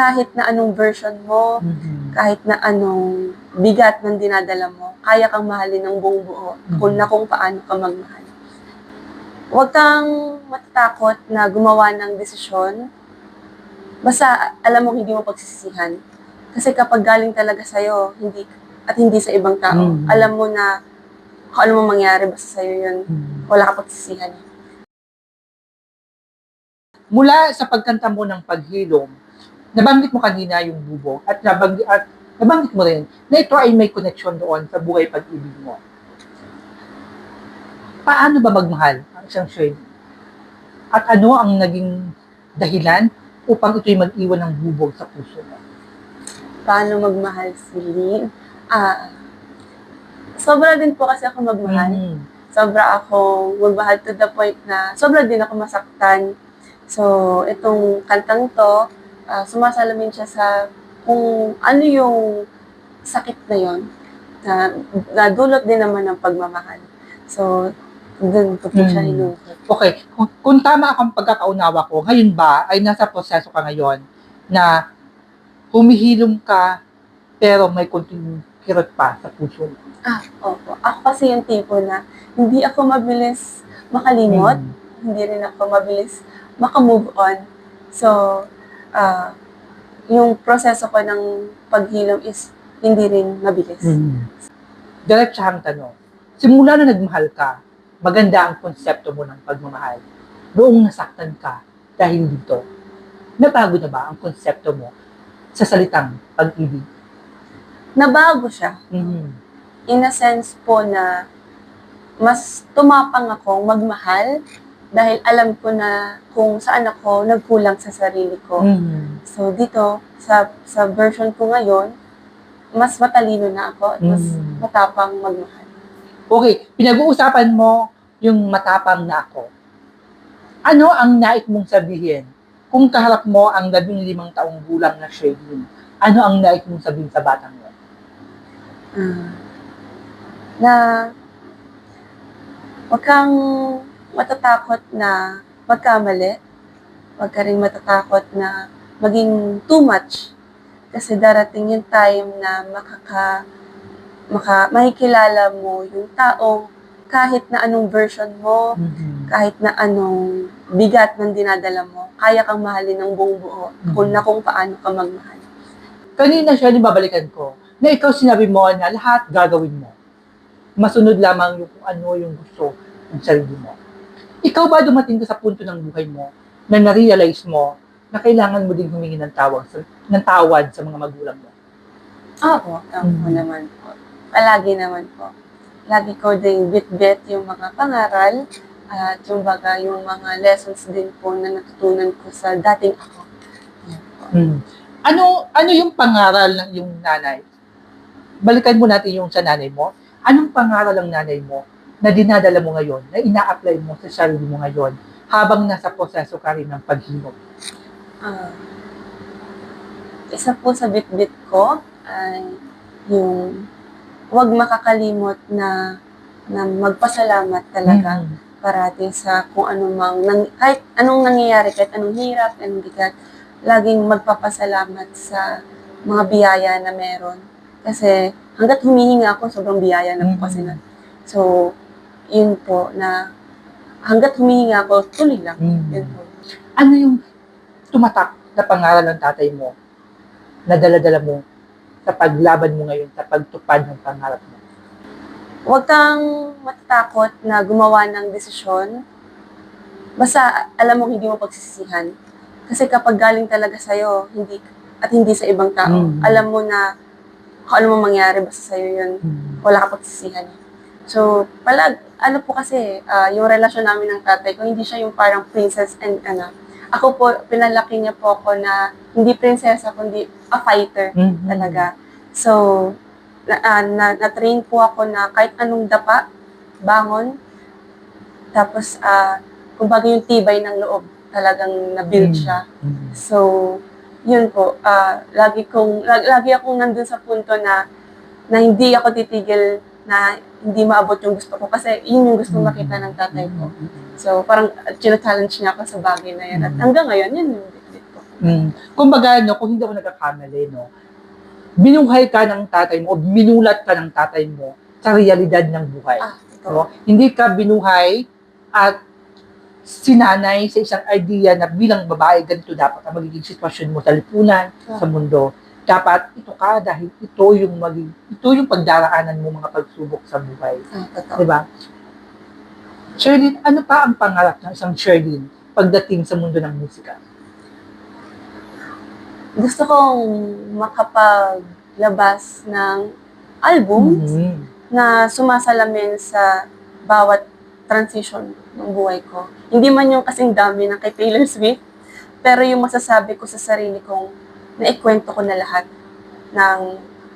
kahit na anong version mo, Mhm. kahit na anong bigat ng dinadala mo, kaya kang mahalin ng buong buo kung Mhm. na kung paano ka magmahal. Huwag kang matatakot na gumawa ng desisyon. Basta alam mo hindi mo pagsisisihan. Kasi kapag galing talaga sa'yo, hindi, at hindi sa ibang tao, Mhm. alam mo na kung ano mang mangyari, basta sa'yo yun, Mhm. wala ka pagsisisihan. Mula sa pagkanta mo ng paghilom, nabanggit mo kanina yung bubog at nabanggit, at nabanggit mo rin na ito ay may connection doon sa buhay pag-ibig mo. Paano ba magmahal ang isang Shirley? At ano ang naging dahilan upang ito'y mag-iwan ng bubog sa puso mo? Paano magmahal si Lynn? Ah, sobra din po kasi ako magmahal. Mhm. sobra akong magmahal to the point na sobra din ako masaktan. So, itong kantang to, ah, sumasalamin siya sa kung ano yung sakit na yon na nadulot din naman ng pagmamahal. So, dun ko po siya Mm. hinuhot. Okay, kung, kung tama akong pagkakaunawa ko, ngayon ba ay nasa proseso ka ngayon na humihilom ka pero may konting kirot pa sa puso mo? Ah, opo. Ako kasi yung tipo na hindi ako mabilis makalimot, Mm. hindi rin ako mabilis makamove on. So, ah, yung proseso ko ng paghilom is hindi rin mabilis. Mm. Diretsahang tanong. Simula na nagmahal ka, maganda ang konsepto mo ng pagmamahal. Noong nasaktan ka dahil dito, nabago na ba ang konsepto mo sa salitang pag-ibig? Nabago siya. Mhm. In a sense po na mas tumapang akong magmahal dahil alam ko na kung saan ako nagkulang sa sarili ko. Mhm. So dito, sa sa version ko ngayon, mas matalino na ako at mas Mm. matapang magmahal. Okay, pinag-uusapan mo yung matapang na ako. Ano ang nais mong sabihin kung kaharap mo ang labing limang taong gulang na Sherlyn? Ano ang nais mong sabihin sa batang mo? Ah, na wag kang matatakot na magkamali. Wag ka rin matatakot na maging too much. Kasi darating yung time na makaka, maka, makikilala mo yung taong kahit na anong version mo, kahit na anong bigat ng dinadala mo, kaya kang mahalin ng buong buo kung Mhm. na kung paano ka magmahal. Kanina siya babalikan ko na ikaw sinabi mo na lahat gagawin mo. Masunod lamang yung kung ano yung gusto ng sarili mo. Ikaw ba dumating ka sa punto ng buhay mo na na-realize mo na kailangan mo din humingi ng tawag sa, ng tawad sa mga magulang mo? Oo, tama Mhm. naman po. Palagi naman po. Lagi ko din bit-bit yung mga pangaral at yung baga yung mga lessons din po na natutunan ko sa dating ako. Hmm. Ano ano yung pangaral ng yung nanay? Balikan mo natin yung sa nanay mo. Anong pangaral ng nanay mo na dinadala mo ngayon, na ina-apply mo sa sarili mo ngayon habang nasa proseso ka rin ng paghilom? Ah, isa po sa bit-bit ko ay yung huwag makakalimot na na magpasalamat talaga. Mm. parati sa kung ano mang, nang, kahit anong nangyayari, kahit anong hirap, anong bigat, laging magpapasalamat sa mga biyaya na meron. Kasi hanggat humihinga ako, sobrang biyaya na po kasi Mhm. na. So, yun po na hanggat humihinga ako, tuloy lang. Mm. Yun po. Ano yung tumatak na pangaral ng tatay mo na dala-dala mo sa paglaban mo ngayon, sa pagtupad ng pangarap mo? Huwag kang matatakot na gumawa ng desisyon. Basta alam mo hindi mo pagsisisihan. Kasi kapag galing talaga sa'yo, hindi, at hindi sa ibang tao, Mhm. alam mo na kung ano mang mangyari, basta sa'yo yun, wala ka pagsisihan. So, palag, ano po kasi, ah, yung relasyon namin ng tatay ko, hindi siya yung parang princess and ano. Ako po, pinalaki niya po ako na hindi prinsesa, kundi a fighter Mhm. talaga. So, na, ah, na, na-train po ako na kahit anong dapa, bangon, tapos, ah, kumbaga yung tibay ng loob, talagang na-build Mm. siya. Mhm. So, yun po, ah, lagi kong, lagi akong nandun sa punto na, na hindi ako titigil na hindi maabot yung gusto ko kasi yun yung gusto makita ng tatay ko. So, parang challenge niya ako sa bagay na yun. At Mm. hanggang ngayon, yun yung bit ko. Mm. Kumbaga, no, kung hindi ako nagkakamali, no, binuhay ka ng tatay mo o minulat ka ng tatay mo sa realidad ng buhay. Ah, ito. No? Hindi ka binuhay at sinanay sa isang idea na bilang babae, ganito dapat ang magiging sitwasyon mo sa lipunan, sa mundo. Dapat ito ka dahil ito yung maging, ito yung pagdaraanan mo mga pagsubok sa buhay. Ah, totoo. Di ba? Sherlyn, ano pa ang pangarap ng isang Sherlyn pagdating sa mundo ng musika? Gusto kong makapaglabas ng album Mhm. na sumasalamin sa bawat transition ng buhay ko. Hindi man yung kasing dami ng kay Taylor Swift, pero yung masasabi ko sa sarili kong naikwento ko na lahat ng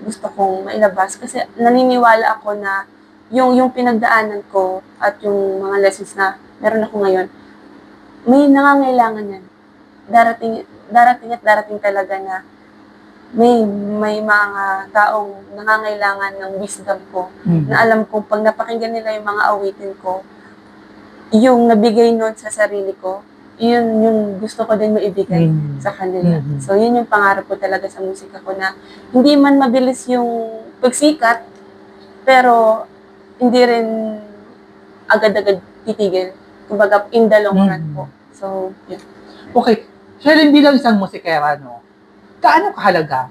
gusto kong mailabas. Kasi naniniwala ako na yung, yung pinagdaanan ko at yung mga lessons na meron ako ngayon, may nangangailangan yan. Darating, darating at darating talaga na may may mga taong nangangailangan ng wisdom ko Mhm. na alam kong pag napakinggan nila yung mga awitin ko, yung nabigay nun sa sarili ko, yun yung gusto ko din maibigay Mhm. sa kanila. Mhm. So, yun yung pangarap ko talaga sa musika ko na hindi man mabilis yung pagsikat, pero hindi rin agad-agad titigil. Kumbaga, in the long run Mhm. po. So, yun. Okay. Sherlyn, bilang isang musikera, no, gaano kahalaga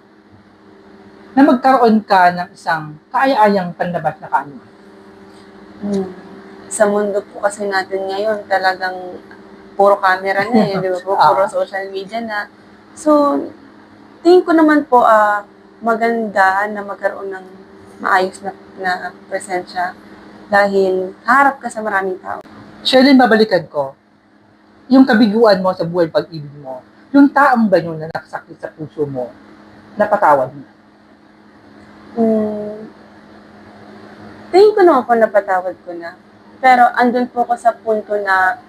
na magkaroon ka ng isang kaaya-ayang panlabas na kaano? Hmm. Sa mundo po kasi natin ngayon, talagang puro camera na eh, di ba po? Puro Ah. social media na. So, tingin ko naman po ah maganda na magkaroon ng maayos na, na presensya dahil harap ka sa maraming tao. Sherlyn, babalikan ko. Yung kabiguan mo sa buhay pag-ibig mo, yung taong ba yun na nakasakit sa puso mo, napatawad mo? Hmm, tingin ko naman po napatawad ko na. Pero andun po ako sa punto na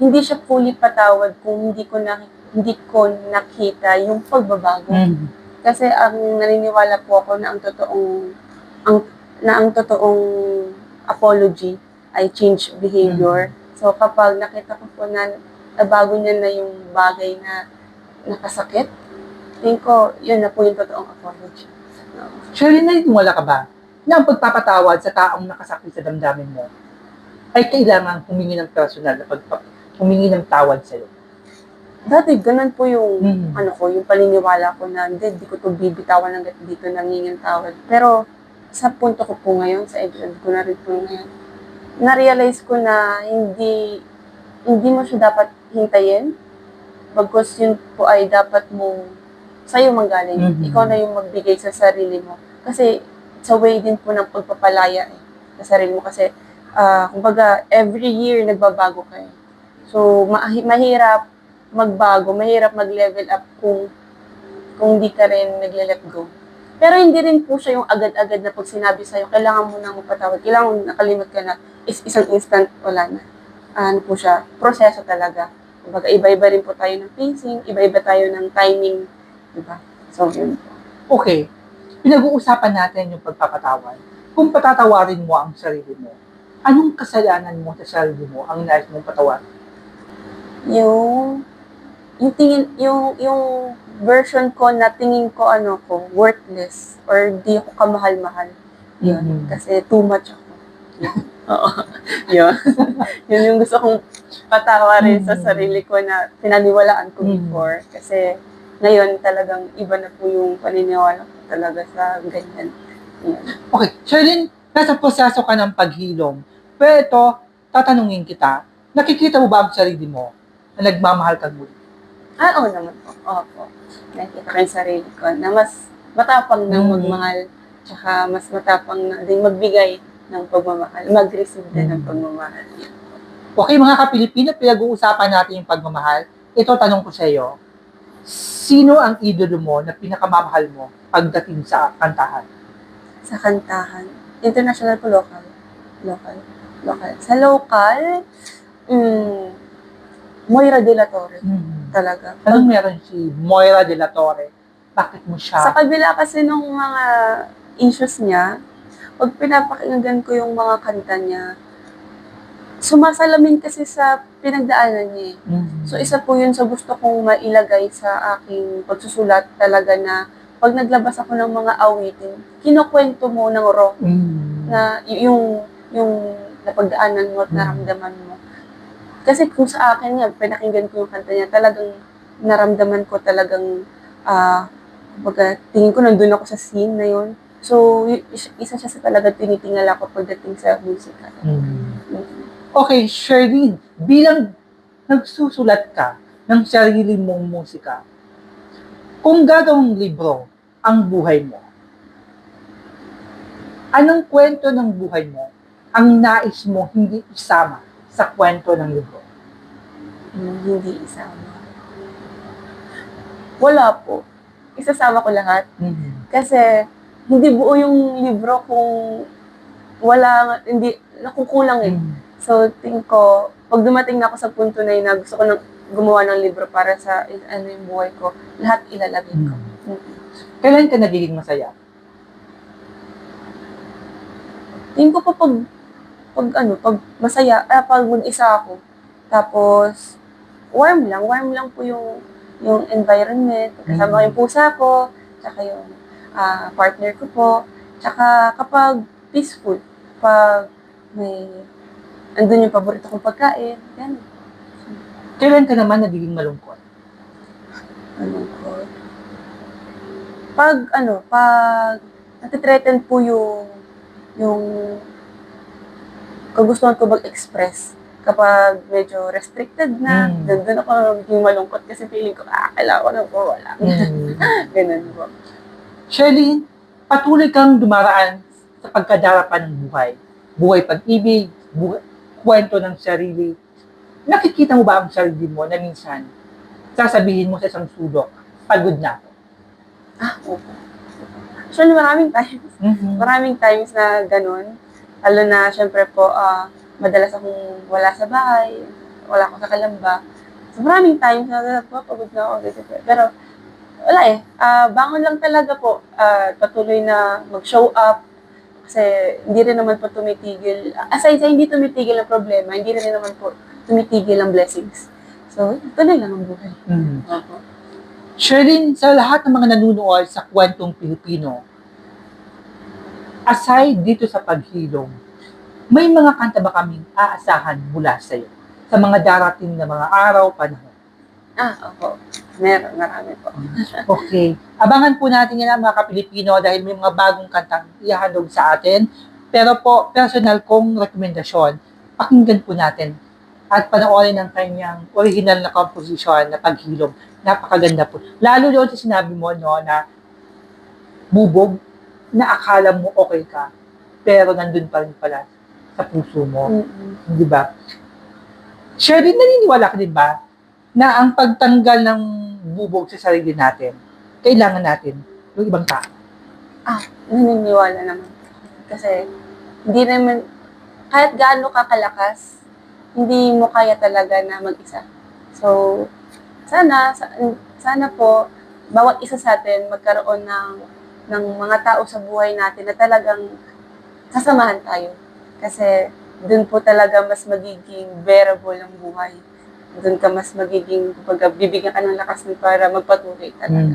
hindi siya fully patawad kung hindi ko na hindi ko nakita yung pagbabago. Mhm. Kasi ang naniniwala po ako na ang totoong ang na ang totoong apology ay change behavior. So kapag nakita ko po na nabago niya na yung bagay na nakasakit, tingin ko yun na po yung totoong apology. No. Sherlyn, naniniwala ka ba na ang pagpapatawad sa taong nakasakit sa damdamin mo ay kailangan humingi ng personal na pagpa- humingi ng tawad sa'yo? Dati ganun po yung Mhm. ano ko, yung paniniwala ko na hindi, di ko to bibitawan hanggat dito nangingin tawad. Pero sa punto ko po ngayon, sa edad ko na rin po ngayon, na-realize ko na hindi hindi mo siya dapat hintayin. Bagkus yun po ay dapat mo sa'yo manggaling. Mhm. Ikaw na yung magbigay sa sarili mo. Kasi sa way din po ng pagpapalaya eh, sa sarili mo. Kasi, ah, kumbaga, every year nagbabago ka eh. So, mahi- mahirap magbago, mahirap mag-level up kung kung di ka rin nagle-let go. Pero hindi rin po siya yung agad-agad na pag sinabi sa'yo, kailangan mo na magpatawad, kailangan mo nakalimot ka na, is isang instant, wala na. Ano po siya, proseso talaga. Kumbaga, iba-iba rin po tayo ng pacing, iba-iba tayo ng timing, di ba? So, yun. Okay, pinag-uusapan natin yung pagpapatawad. Kung patatawarin mo ang sarili mo, anong kasalanan mo sa sarili mo ang nais mong patawarin? Yung, yung tingin, yung, yung version ko na tingin ko ano ko, worthless, or di ako kamahal-mahal. Yun. Mhm. Kasi too much ako. Oo. Yun. Yun yung gusto kong patawarin sa Mhm. sarili ko na pinaniwalaan ko Mhm. before. Kasi ngayon talagang iba na po yung paniniwala ko talaga sa ganyan. Yun. Okay, Sherlyn, nasa proseso ka ng paghilom. Pero ito, tatanungin kita, nakikita mo ba ang sarili mo na nagmamahal ka muli? Ah, oo naman po. Opo. Nakita ko yung sarili ko na mas matapang ng Mhm. magmahal tsaka mas matapang na din magbigay ng pagmamahal. Mag-receive din ng Mhm. pagmamahal. Okay, mga kapilipino, pinag-uusapan natin yung pagmamahal. Ito, tanong ko sa iyo, sino ang idolo mo na pinakamamahal mo pagdating sa kantahan? Sa kantahan. International po local. Local. Local. Sa local, mm, Moira de la Torre. Hmm. Talaga. Anong meron si Moira de la Torre? Bakit mo siya? Sa kabila kasi nung mga issues niya, pag pinapakinggan ko yung mga kanta niya, sumasalamin kasi sa pinagdaanan niya. eh. Mm. So, isa po yun sa gusto kong mailagay sa aking pagsusulat talaga na pag naglabas ako ng mga awitin, kinukwento mo ng raw Mm. na yung yung napagdaanan mo at Mm. naramdaman mo. Kasi kung sa akin nga, pinakinggan ko yung kanta niya, talagang naramdaman ko talagang, ah, kumbaga, tingin ko nandun ako sa scene na yun. So, isa siya sa talagang tinitingala ko pagdating sa musika. Mm. Mm. Okay, Sherlyn, bilang nagsusulat ka ng sarili mong musika, kung gagawang libro ang buhay mo, anong kwento ng buhay mo ang nais mo hindi isama sa kwento ng libro? Yung hindi isama. Wala po. Isasama ko lahat. Kasi, hindi buo yung libro kung wala, hindi, nakukulang eh. So, tingin ko, pag dumating na ako sa punto na yun na gusto ko nang gumawa ng libro para sa ano yung buhay ko, lahat ilalagay ko. Mm. Kailan ka nagiging masaya? Tingin ko pa pag, pag ano, pag masaya, ah, pag mag-isa ako, tapos, warm lang, warm lang po yung, yung environment, kasama ko yung pusa ko, tsaka yung ah, partner ko po, tsaka kapag peaceful, pag may, andun yung paborito kong pagkain, yan, Kailan ka naman nagiging malungkot? ko. Pag, ano, pag natitreaten po yung, yung kagustuhan ko mag-express kapag medyo restricted na, Mm. mm. doon ako naging malungkot kasi feeling ko, ah, kailangan ko nang wala. Ganun po. Sherlyn, patuloy kang dumaraan sa pagkadarapan ng buhay. Buhay pag-ibig, buhay, kwento ng sarili. Nakikita mo ba ang sarili mo na minsan sasabihin mo sa isang sulok, pagod na ako? Ah, opo. Actually, maraming times. Maraming times na ganun. Lalo na, syempre po, ah, madalas akong wala sa bahay, wala ako sa kalamba. So, maraming times na pagod na ako. Pero, wala eh. Ah, bangon lang talaga po. Ah, patuloy na mag-show up. Kasi hindi rin naman po tumitigil. Aside sa hindi tumitigil ang problema, hindi rin naman po tumitigil ang blessings. So, tuloy lang ang buhay. Mhm. Opo. Sherlyn, sa lahat ng mga nanunood sa kwentong Pilipino, aside dito sa paghilom, may mga kanta ba kaming aasahan mula sa iyo sa mga darating na mga araw, panahon? Ah, opo. Meron, marami po. Okay. Abangan po natin yan mga kapilipino dahil may mga bagong kantang ihahandog sa atin. Pero po, personal kong rekomendasyon, pakinggan po natin at panoorin ang kanyang original na composition na paghilom. Napakaganda po. Lalo doon sa sinabi mo no, na bubog na akala mo okay ka, pero nandun pa rin pala sa puso mo. Mm-mm. Di ba? Sherry, naniniwala ka din ba na ang pagtanggal ng bubog sa sarili natin, kailangan natin yung ibang tao? naniniwala naman. Kasi, hindi naman, kahit gaano ka kalakas, hindi mo kaya talaga na mag-isa. So, sana, sa- sana po, bawat isa sa atin magkaroon ng, ng mga tao sa buhay natin na talagang sasamahan tayo. Kasi, dun po talaga mas magiging bearable ang buhay. Dun ka mas magiging, kumbaga, bibigyan ka ng lakas para magpatuloy talaga.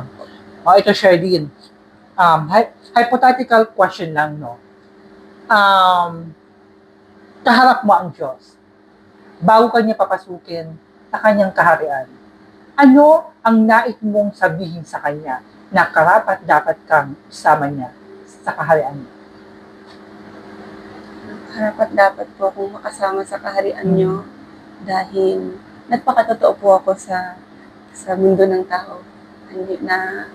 Opo. Oh, ito, Sherdine. Um, hy- hypothetical question lang, no? Um, kaharap mo ang Diyos. Bago kanya papasukin sa kanyang kaharian. Ano ang nais mong sabihin sa kanya na karapat dapat kang isama niya sa kaharian niya? Harapat dapat po akong makasama sa kaharian Mm. nyo dahil nagpakatotoo po ako sa sa mundo ng tao. Hindi na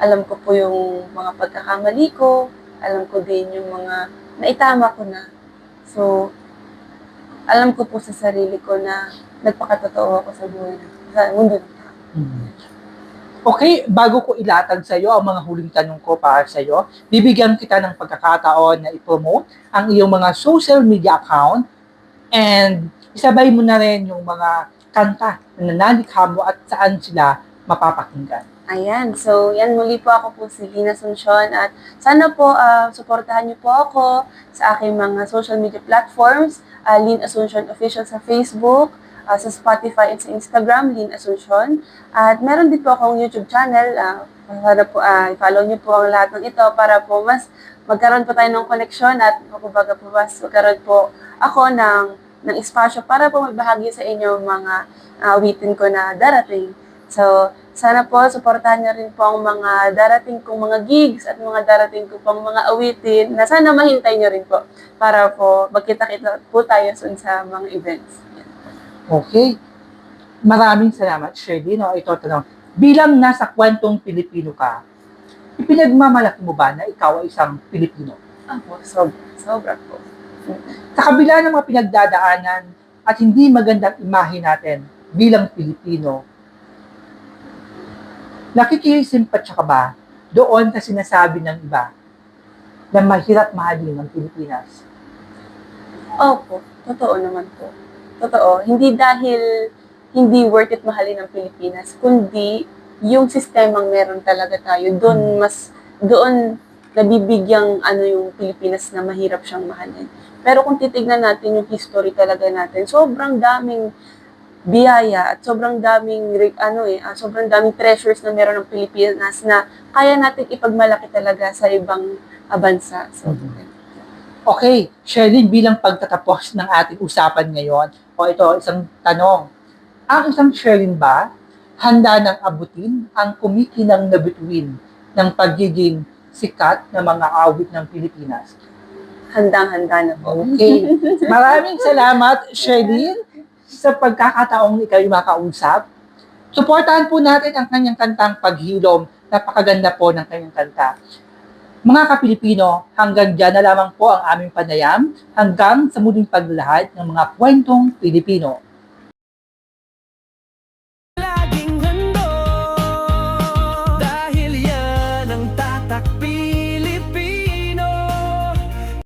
alam ko po yung mga pagkakamali ko, alam ko din yung mga naitama ko na. So, alam ko po sa sarili ko na nagpakatotoo ako sa buhay, sa mundo ng tao. Okay, bago ko ilatag sa iyo ang mga huling tanong ko para sa iyo, bibigyan kita ng pagkakataon na i-promote ang iyong mga social media account and isabay mo na rin yung mga kanta na nalikha mo at saan sila mapapakinggan. Ayan, so yan muli po ako po si Lina Sunsyon at sana po ah, suportahan niyo po ako sa aking mga social media platforms uh, Lynn Asuncion Official sa Facebook, uh, sa Spotify at sa Instagram, Lynn Asuncion. At meron din po akong YouTube channel. Uh, para po, uh, i-follow niyo po ang lahat ng ito para po mas magkaroon po tayo ng koneksyon at kumbaga po mas magkaroon po ako ng, ng espasyo para po magbahagi sa inyo mga uh, awitin ko na darating. So, sana po, supportahan niyo rin po ang mga darating kong mga gigs at mga darating ko pang mga awitin na sana mahintay niyo rin po para po magkita-kita po tayo soon sa mga events. Okay. Maraming salamat, Shirley. No, ito tanong. Bilang nasa kwentong Pilipino ka, ipinagmamalaki mo ba na ikaw ay isang Pilipino? Ako, sobra, sobra po. Sa kabila ng mga pinagdadaanan at hindi magandang imahe natin bilang Pilipino, nakikisimpatya ka ba doon sa sinasabi ng iba na mahirap mahalin ng Pilipinas? Opo, totoo naman po. Totoo. Hindi dahil hindi worth it mahalin ng Pilipinas, kundi yung sistemang meron talaga tayo, doon mas, doon nabibigyang ano yung Pilipinas na mahirap siyang mahalin. Pero kung titignan natin yung history talaga natin, sobrang daming biyaya at sobrang daming ano eh, ah, sobrang daming treasures na meron ng Pilipinas na kaya natin ipagmalaki talaga sa ibang ah, bansa. So, Mhm. Okay, Sherilyn, bilang pagtatapos ng ating usapan ngayon, o ito, isang tanong. Ang isang Sherilyn ba handa nang abutin ang kumikinang na bituin ng pagiging sikat na mga awit ng Pilipinas? handang-handa na po. Okay. Maraming salamat, Sherilyn, sa pagkakataong ikaw yung makausap. Suportahan po natin ang kanyang kantang Paghilom. Napakaganda po ng kanyang kanta. Mga Kapilipino, hanggang dyan na lamang po ang aming panayam hanggang sa muling paglalahad ng mga kwentong Pilipino.